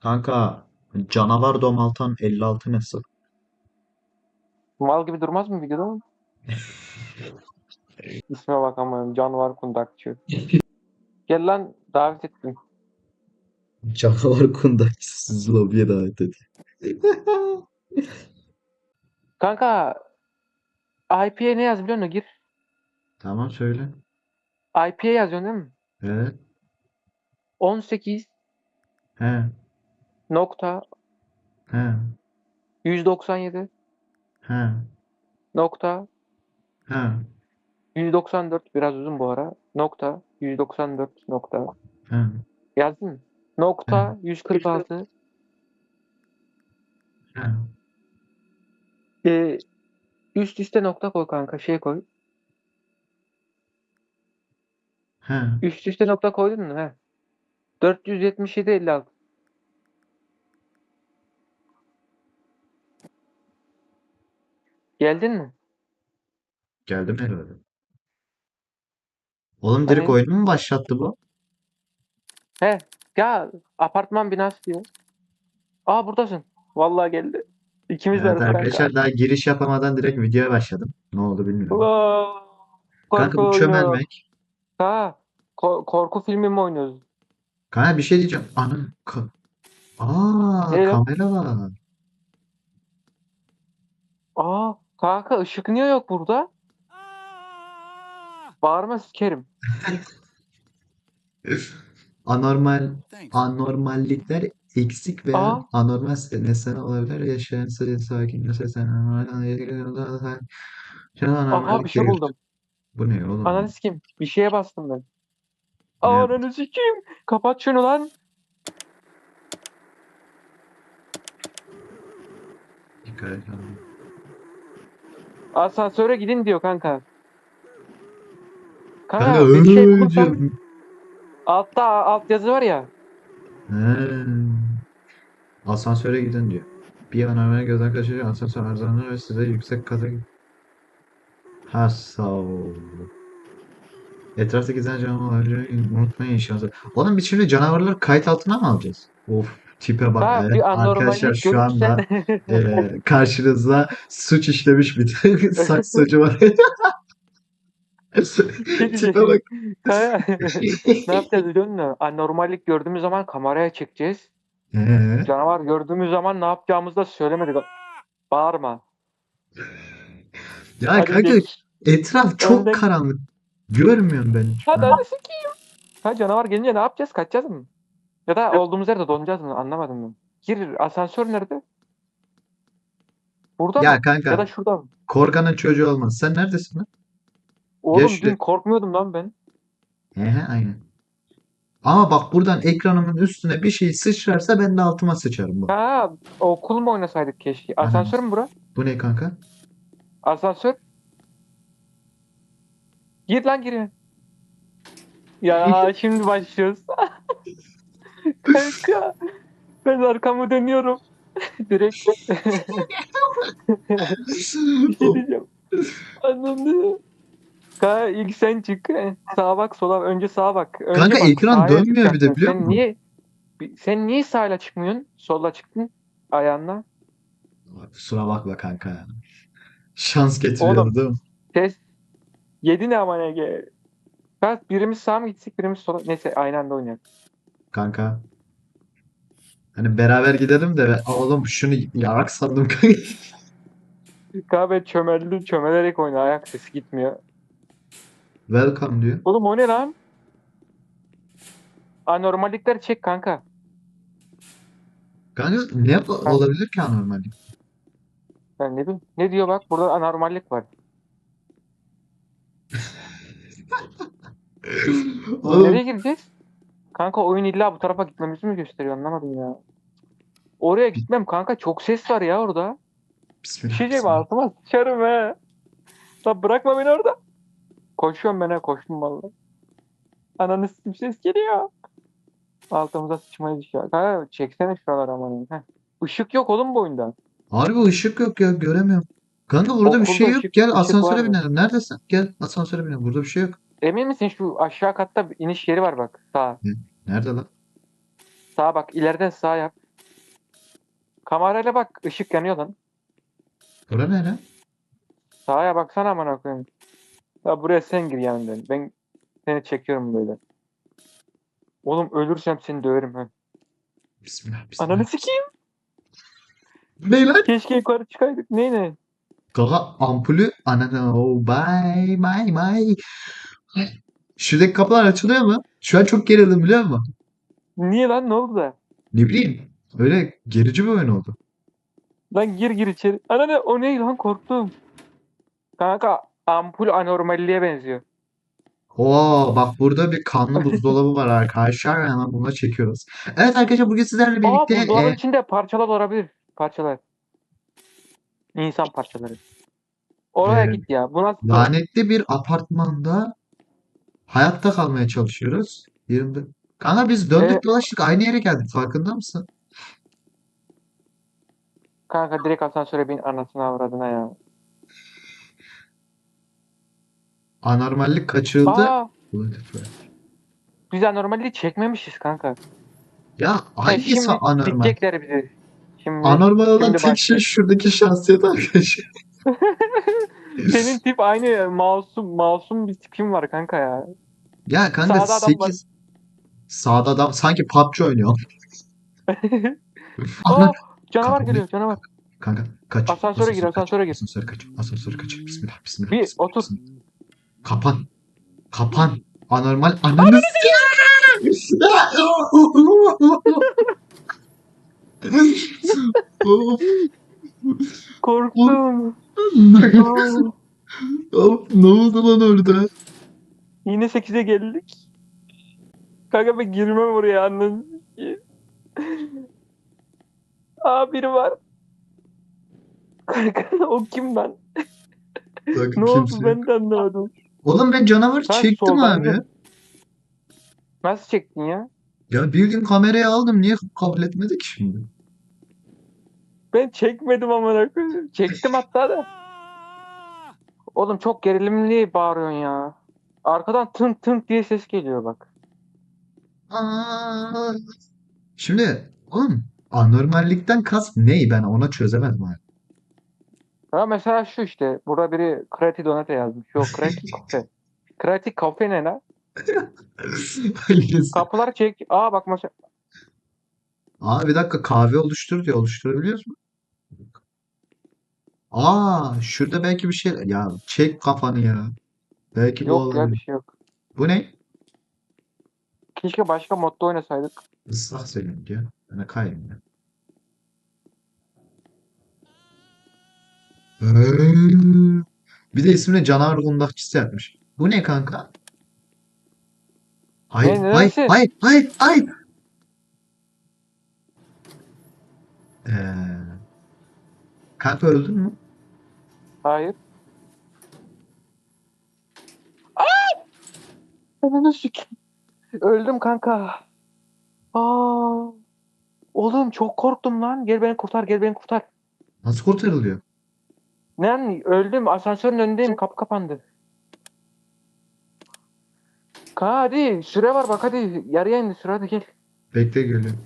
Kanka canavar domaltan 56 nasıl? Mal gibi durmaz mı videoda mı? İsme bakamıyorum. Canavar kundakçı. Gel lan davet ettim. Canavar kundakçısı sizi lobiye davet ediyor. Kanka IP'ye ne yaz biliyor musun? Gir. Tamam söyle. IP'ye yazıyorsun değil mi? Evet. 18 He. Nokta He. 197 He. nokta He. 194 biraz uzun bu ara. Nokta 194 nokta. He. Yazdın mı? Nokta 146 He. Ee, üst üste nokta koy kanka şey koy. He. Üst üste nokta koydun mu? He. 477 56. Geldin mi? Geldim herhalde. Oğlum direkt Hani- oyunu mu başlattı bu? He. Ya apartman binası diyor. Aa buradasın. Vallahi geldi. İkimiz de Evet arada arkadaşlar daha giriş yapamadan direkt videoya başladım. Ne oldu bilmiyorum. Allah. Kanka bu Korku oyunu. çömelmek. Ha. ko- korku filmi mi oynuyoruz? Kanka bir şey diyeceğim. Anam. Ka Aa Ne lan? kamera var. Aa kanka ışık niye yok burada? Bağırma sikerim. Anormal anormallikler eksik veya Aa. anormal nesneler olabilir. Yaşayan sırrı sakin sesen Aha bir şey buldum. Bu ne oğlum? Ananı sikeyim. Bir şeye bastım ben. Ananı sikeyim. Kapat şunu lan. Dikkat et. Asansöre gidin diyor kanka. Kanka, Kanka bir şey öyle diyor. altta alt yazı var ya. He. Asansöre gidin diyor. Bir anormal gözden kaçırıyor. Asansör arızalanır ve size yüksek kata Ha sağ ol. Etrafta gezen canavarları unutmayın inşallah. Oğlum biz şimdi canavarları kayıt altına mı alacağız? Of tipe bak Ha bir Arkadaşlar şu anda e, karşınızda suç işlemiş bir saksocu var. Tipe bak. Ne yapacağız biliyor musun? Anormallik gördüğümüz zaman kameraya çekeceğiz. Ee, Canavar gördüğümüz zaman ne yapacağımızı da söylemedik. Bağırma. ya Hadi kanka geç. etraf çok Önden- karanlık. Görmüyorum ben. Hadi hadi sikeyim. Ha canavar gelince ne yapacağız? Kaçacağız mı? Ya da olduğumuz yerde donacağız mı? Anlamadım ben. Gir asansör nerede? Burada Ya mı? kanka Ya da şurada mı? korkanın çocuğu olmaz. Sen neredesin lan? Oğlum şuraya. dün korkmuyordum lan ben. He aynen. Ama bak buradan ekranımın üstüne bir şey sıçrarsa ben de altıma sıçarım bak. Ha okul mu oynasaydık keşke? Asansör mü bura? Bu ne kanka? Asansör. Gir lan gir. Ya şimdi başlıyoruz. Kanka. Ben arkamı dönüyorum. Direkt bir şey diyeceğim. Anladım. Kanka ilk sen çık. Sağa bak sola önce sağa bak. Önce Kanka bak, ekran sağa dönmüyor bir de çıkacaksın. biliyor sen musun? Niye, sen niye sağla çıkmıyorsun? Sola çıktın ayağınla. Kusura bakma kanka ya. Şans getiriyor Oğlum. değil mi? Ses. Yedi ne aman Ege. Ben birimiz sağa mı gitsek birimiz sola. Neyse aynı anda oynayalım. Kanka. Hani beraber gidelim de ben- oğlum şunu yarak sandım kanka. Kahve çömeldi çömelerek oyna ayak sesi gitmiyor. Welcome diyor. Oğlum o ne lan? Anormallikler çek kanka. Kanka ne olabilir ki anormal? Ben ne bileyim. Ne diyor bak burada anormallik var. Oğlum Nereye gireceğiz? Kanka oyun illa bu tarafa gitmemizi mi gösteriyor anlamadım ya. Oraya gitmem kanka çok ses var ya orada. Bir Bismillah. şey diyeceğim bismillah. altıma sıçarım he. Lan bırakma beni orada. Koşuyorum ben he koştum vallahi. Ananı sikim ses geliyor. Altımıza sıçmaya düşüyor. Ha çeksene şuraları aman. Heh. Işık yok oğlum bu oyunda. Harbi ışık yok ya göremiyorum. Kanka burada bir Okulda şey yok. ışık- Gel ışık asansöre mı? binelim. Neredesin? Gel asansöre binelim. Burada bir şey yok. Emin misin şu aşağı katta bir iniş yeri var bak. Sağ. Nerede lan? Sağa bak ileriden sağ yap. Kamerayla bak ışık yanıyor lan. Bura ne lan? Sağa baksana amına koyayım. Ya buraya sen gir yanımdan. Ben seni çekiyorum böyle. Oğlum ölürsem seni döverim ha. Bismillah bismillah. Ananı sikeyim. Ne lan? Keşke yukarı çıkaydık. Ne ne? Kanka ampulü ananı oh bye bye bye. Şuradaki kapılar açılıyor mu? Şu an çok gerildim biliyor musun? Niye lan ne oldu da? Ne bileyim. Öyle gerici bir oyun oldu. Lan gir gir içeri. Ananı o ne lan korktum. Kanka ampul anormalliğe benziyor. Oo bak burada bir kanlı buzdolabı var arkadaşlar. Hemen bunu çekiyoruz. Evet arkadaşlar bugün sizlerle Aa birlikte buzdolabının e, içinde parçalar olabilir. Parçalar. İnsan parçaları. Oraya Evet. git ya. Bu nasıl? lanetli bir apartmanda hayatta kalmaya çalışıyoruz. 20... Kanka biz döndük Evet. dolaştık aynı yere geldik farkında mısın? Kanka direkt asansöre bin anasını avradına ya. Anormallik kaçırıldı. Aa biz anormalliği çekmemişiz kanka. Ya Ha, hangisi şimdi anormal? bitecekler bizi. Şimdi Anormal olan şimdi tek şey başlıyor. şuradaki şahsiyet arkadaşlar. Senin tip aynı masum masum bir tipin var kanka ya. Ya kanka Sağda adam var. 8 sağda adam sanki PUBG oynuyor. Aa canavar Kapı- geliyor canavar. Kanka kaç. Asansöre gir, kaç, asansöre gir. Asansöre kaç. Asansöre kaç. Bismillah bismillah. Bir, bismillah, otur. bismillah. Kapan. Kapan. Anormal ananı Korktum. Aa, ne oldu lan orada? Yine 8'e geldik. Kanka ben girmem oraya anladın. Aa biri var. Kanka o kim lan? Kanka, Ne oldu kimse- ben de anlamadım. Oğlum ben canavar Ben çektim soldan abi. Nasıl çektin ya? Ya bildiğin kamerayı aldım. Niye kabul etmedi ki şimdi? Ben çekmedim amına koyayım. Çektim hatta da. Oğlum çok gerilimli bağırıyorsun ya. Arkadan tınk tınk diye ses geliyor bak. Aa. Şimdi oğlum anormallikten kas neyi ben ona çözemedim abi. Ha mesela şu işte. Burada biri Krati Donate yazmış. Yok Krati Kafe. Krati Kafe ne lan? Kapıları çek. Aa bak mesela. Aa bir dakika kahve oluştur diyor. Oluşturabiliyoruz mu? Aa şurada belki bir şey. Ya çek kafanı ya. Belki bu Yok ya bir olabilir. şey yok. Bu ne? Keşke başka modda oynasaydık. Islak zemin diyor. Ben kayayım ya. Bir de ismini canavar kundakçısı yapmış. Bu ne kanka? Hayır, Ne, hayır, neresi? hayır, hayır, hayır. Ee, kanka öldün mü? Hayır. Ananı sikeyim. Öldüm kanka. Aa. Oğlum çok korktum lan. Gel beni kurtar, gel beni kurtar. Nasıl kurtarılıyor? Lan öldüm. Asansörün önündeyim. Kapı kapandı. Ka hadi. Süre var bak hadi. Yarıya indi süre hadi gel. Bekle geliyorum.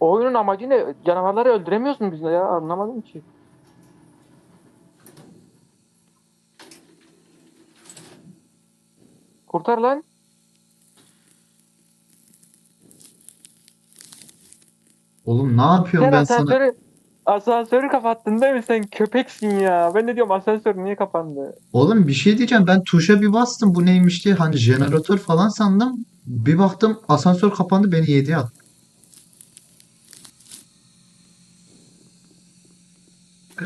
Oyunun amacı ne? Canavarları öldüremiyoruz mu biz ya? Anlamadım ki. Kurtar lan. Oğlum ne yapıyorum Sen ben sana? asansörü asansörü kapattın değil mi? Sen köpeksin ya. Ben de diyorum asansör niye kapandı? Oğlum bir şey diyeceğim. Ben tuşa bir bastım. Bu neymiş diye. Hani jeneratör falan sandım. Bir baktım asansör kapandı. Beni yediye attı.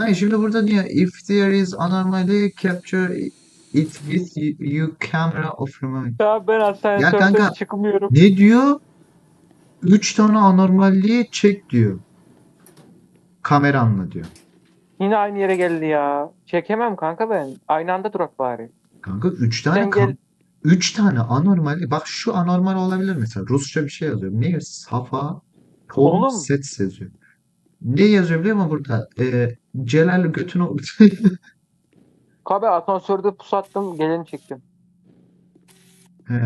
Yani şimdi burada diyor if there is anomaly capture it with you camera of remote. Ya ben asansörden kanka, çıkmıyorum. Ne diyor? 3 tane anormalliği çek diyor. Kameranla diyor. Yine aynı yere geldi ya. Çekemem kanka ben. Aynı anda durak bari. Kanka 3 tane Sen kam- gel. 3 tane anormal. Bak şu anormal olabilir mesela. Rusça bir şey yazıyor. Ne? Safa Tom Oğlum. Sets yazıyor. Ne yazıyor biliyor musun burada? Ee, Celal götünü Kabe asansörde pusu attım. Geleni çektim. He.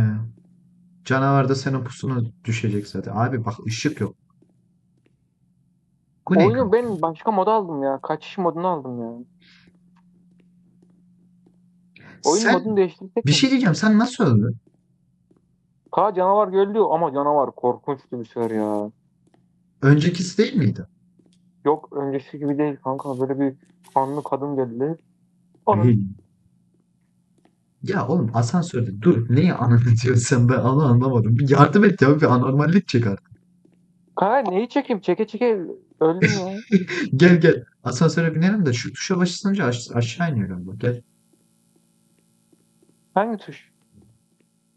Canavar da senin pusuna düşecek zaten. Abi bak ışık yok. Bu ne? Oyunu ben başka moda aldım ya. Kaçış modunu aldım ya. Oyun Sen modunu değiştirsek bir mi? şey diyeceğim. Sen nasıl öldün? Ka canavar geliyor ama canavar korkunçtu bir sefer ya. Öncekisi değil miydi? Yok öncesi gibi değil kanka. Böyle bir kanlı kadın geldi. Ya oğlum asansörde dur neyi sen ben onu anlamadım. Bir yardım et ya bir anormallik çık artık. Kanka neyi çekeyim? Çeke çeke öldüm ya. Gel gel asansöre binelim de şu tuşa basınca aş- aşağı iniyor galiba. Gel Hangi tuş?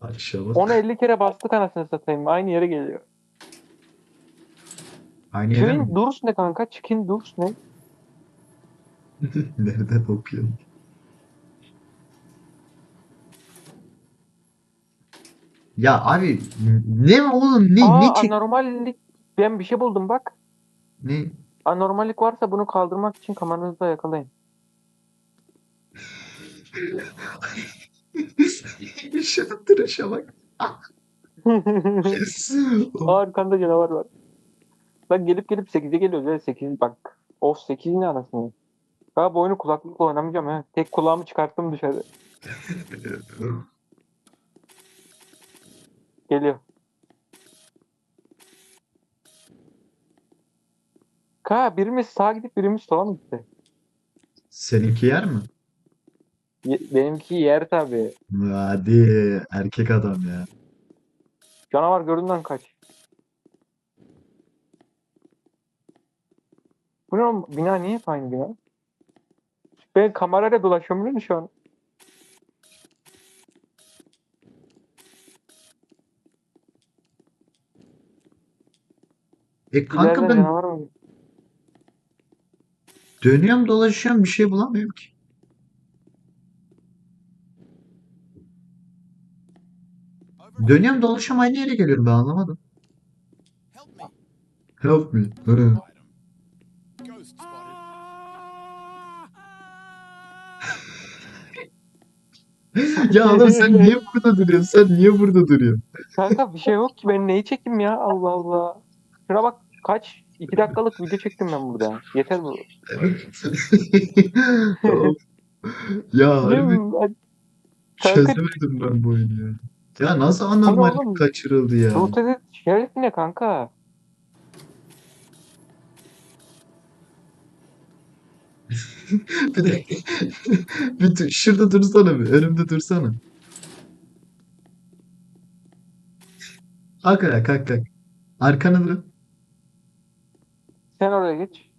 aşağı bas. Onu 50 kere bastık anasını satayım. Aynı yere geliyor. Aynı yere mi? Chicken ne kanka? Chicken Durs ne? Nereden okuyorsun? Ya abi ne oğlum ne Aa ne çek anormallik. Ben bir şey buldum bak. ne Anormallik varsa bunu kaldırmak için kameranızda yakalayın. Şunun duruşa bak. Aa, arkanda canavar var. Bak gelip gelip 8'e geliyoruz ya 8 bak. Of 8 ne anasını. Ha bu oyunu kulaklıkla oynamayacağım ha. Tek kulağımı çıkarttım dışarı. Geliyor. Ka birimiz sağa gidip birimiz sola mı gitti? Seninki yer mi? Ye- benimki yer tabi. Hadi erkek adam ya. Canavar göründen kaç. Bu ne oğlum? Bina niye hep aynı bina? Ben kamerayla dolaşıyorum biliyor musun şu an? E kanka ben canavar dönüyorum dolaşıyorum bir şey bulamıyorum ki. Dönüyorum dolaşıyorum aynı yere geliyorum ben anlamadım. Help me. Help me. Ya oğlum sen niye burada duruyorsun? Sen niye burada duruyorsun? Kanka bir şey yok ki ben neyi çekeyim ya Allah Allah. Şuna bak kaç? 2 dakikalık video çektim ben burada. Yeter bu. Ya harbi çözemedim ben bu oyunu ya. Ya nasıl anormallik kaçırıldı ya? Rotate şerit ne kanka? Bir de bir dur- şurada dursana bir. Önümde dursana. Kalk ayağa kalk kalk. Arkanı dön. Sen oraya geç.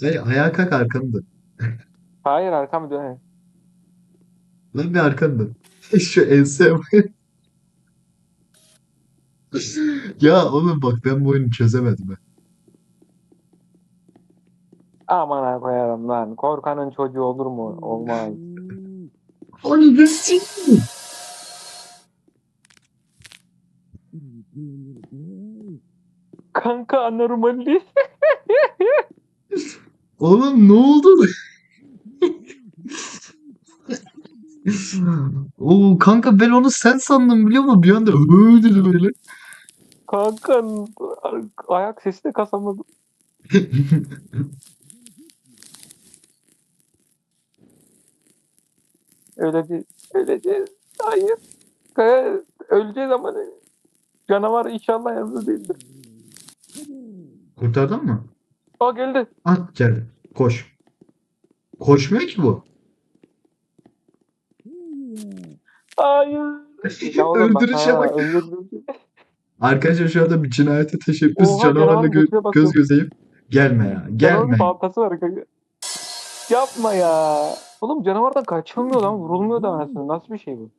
Hey, ayağa kalk arkanı dön. Hayır arkamı dön. Lan bir arkanı dön. Şu ense Ya oğlum bak ben bu oyunu çözemedim ha. Aman ha koyarım lan. Korkanın çocuğu olur mu? Olmaz. Onu nasıl? Kanka anormalli. Oğlum ne oldu? Oo kanka ben onu sen sandım biliyor musun? Bir anda dedi böyle. Kanka ayak sesi de kasamadım. Öleceğiz. Öleceğiz. Hayır. Öleceğiz ama? Canavar inşallah yazılı değildir. Kurtardın mı? Aa geldi. Ah geldi. Koş. Koşmuyor ki bu. Hayır. Öldürüşe bak. Arkadaşlar şu anda bir cinayete teşebbüs Oha, canavarla canavarın gö- göz gözeyim. Gelme ya. Canavarın Gelme. baltası var kanka. Yapma ya. Oğlum canavardan kaçılmıyor lan. Vurulmuyor da anasını. Nasıl bir şey bu?